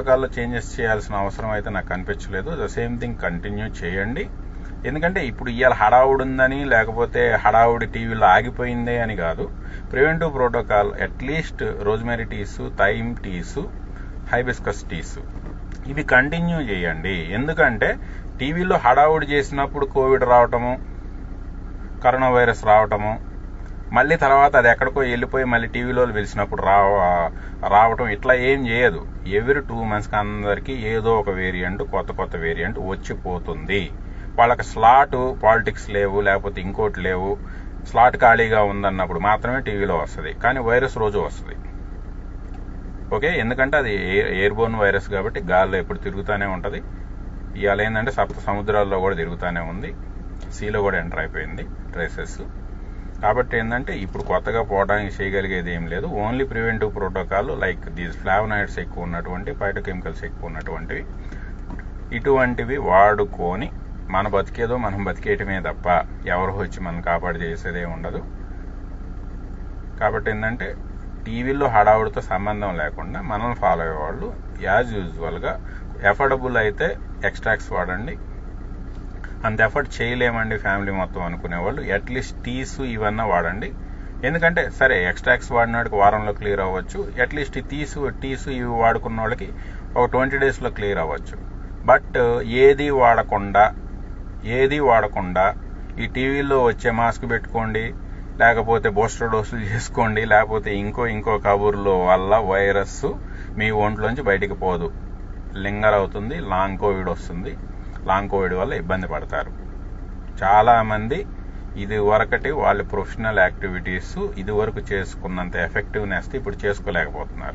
ప్రోటోకాల్లో చేంజెస్ చేయాల్సిన అవసరం అయితే నాకు కనిపించలేదు ద సేమ్ థింగ్ కంటిన్యూ చేయండి. ఎందుకంటే ఇప్పుడు ఇవాళ హడావుడి ఉందని లేకపోతే హడావుడి టీవీలో ఆగిపోయిందే అని కాదు. Preventive protocol at least rosemary teas thyme teas hibiscus teas ఇవి కంటిన్యూ చేయండి. ఎందుకంటే టీవీలో హడావుడి చేసినప్పుడు కోవిడ్ రావటము కరోనా వైరస్ రావటము మళ్ళీ తర్వాత అది ఎక్కడికో వెళ్ళిపోయి మళ్ళీ టీవీలో పిలిచినప్పుడు రావ రావటం ఇట్లా ఏం చేయదు. ఎవరి టూ మంత్స్కి అందరికీ ఏదో ఒక వేరియంట్ కొత్త కొత్త వేరియంట్ వచ్చిపోతుంది. వాళ్ళకి స్లాట్ పాలిటిక్స్ లేవు లేకపోతే ఇంకోటి లేవు. స్లాట్ ఖాళీగా ఉందన్నప్పుడు మాత్రమే టీవీలో వస్తుంది. కానీ వైరస్ రోజు వస్తుంది. ఓకే ఎందుకంటే అది ఎయిర్ బోర్న్ వైరస్ కాబట్టి గాల్లో ఎప్పుడు తిరుగుతూనే ఉంటుంది. ఇవాళ ఏంటంటే సప్త సముద్రాల్లో కూడా తిరుగుతూనే ఉంది. సీలో కూడా ఎంటర్ అయిపోయింది. ట్రేసెస్ కాబట్టి ఏంటంటే ఇప్పుడు కొత్తగా పోవడానికి చేయగలిగేది ఏం లేదు. Only preventive protocol like these flavonoids ఎక్కువ ఉన్నటువంటి కెమికల్స్ ఎక్కువ ఉన్నటువంటివి. ఇటువంటివి వాడుకొని మన బతికేదో మనం బతికేయటమే తప్ప ఎవరు వచ్చి మనం కాపాడు చేసేదే ఉండదు. కాబట్టి ఏంటంటే టీవీలో హడావుడితో సంబంధం లేకుండా మనల్ని ఫాలో అయ్యేవాళ్ళు యాజ్ యూజువల్గా ఎఫర్డబుల్ అయితే ఎక్స్ట్రాక్ట్స్ వాడండి. అంత ఎఫర్ట్ చేయలేమండి ఫ్యామిలీ మొత్తం అనుకునే వాళ్ళు అట్లీస్ట్ టీస్ ఇవన్నా వాడండి. ఎందుకంటే సరే ఎక్స్ట్రాక్స్ వాడినాడికి వారంలో క్లియర్ అవ్వచ్చు. అట్లీస్ట్ టీస్ తీసు టీసు ఇవి వాడుకున్న వాళ్ళకి ఒక ట్వంటీ డేస్లో క్లియర్ అవ్వచ్చు. బట్ uh, ఏది వాడకుండా ఏది వాడకుండా ఈ టీవీలో వచ్చే మాస్క్ పెట్టుకోండి లేకపోతే బూస్టర్ డోసులు చేసుకోండి లేకపోతే ఇంకో ఇంకో కబుర్లో వల్ల వైరస్ మీ ఒంట్లోంచి బయటికి పోదు. లింగర్ అవుతుంది లాంగ్ కోవిడ్ వస్తుంది. లాంగ్ కోవిడ్ వల్ల ఇబ్బంది పడతారు. చాలా మంది ఇది వరకటి వాళ్ళ ప్రొఫెషనల్ యాక్టివిటీస్ ఇది వరకు చేసుకున్నంత ఎఫెక్టివ్నెస్ ఇప్పుడు చేసుకోలేకపోతున్నారు.